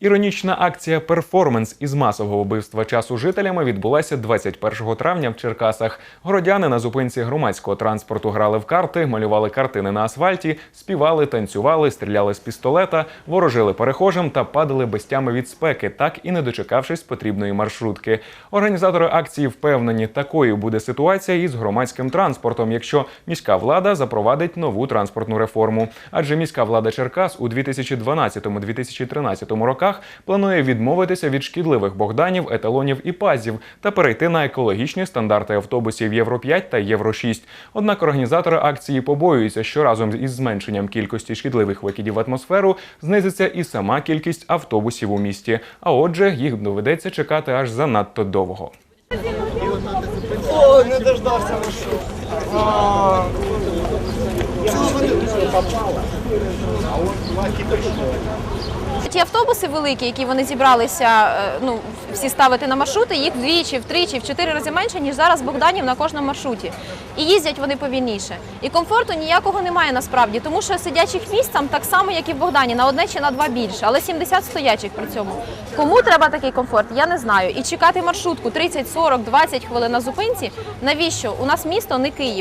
Іронічна акція Перформанс із масового вбивства часу жителями відбулася 21 травня в Черкасах. Городяни на зупинці громадського транспорту грали в карти, малювали картини на асфальті, співали, танцювали, стріляли з пістолета, ворожили перехожим та падали без тями від спеки, так і не дочекавшись потрібної маршрутки. Організатори акції впевнені, такою буде ситуація із громадським транспортом, якщо міська влада запровадить нову транспортну реформу. Адже міська влада Черкас у 2012-2013 роках планує відмовитися від шкідливих богданів, еталонів і пазів та перейти на екологічні стандарти автобусів Євро 5 та Євро 6. Однак організатори акції побоюються, що разом із зменшенням кількості шкідливих викидів в атмосферу знизиться і сама кількість автобусів у місті. А отже, їх доведеться чекати аж занадто довго. О, не дождався маршрут. А, Ті автобуси великі, які вони зібралися е, ну, всі ставити на маршрути, їх вдвічі, втричі, в чотири рази менше, ніж зараз Богданів на кожному маршруті. І їздять вони повільніше. І комфорту ніякого немає насправді, тому що сидячих місць там так само, як і в Богдані, на одне чи на два більше, але 70 стоячих при цьому. Кому треба такий комфорт, я не знаю. І чекати маршрутку 30, 40, 20 хвилин на зупинці. Навіщо? У нас місто не Київ.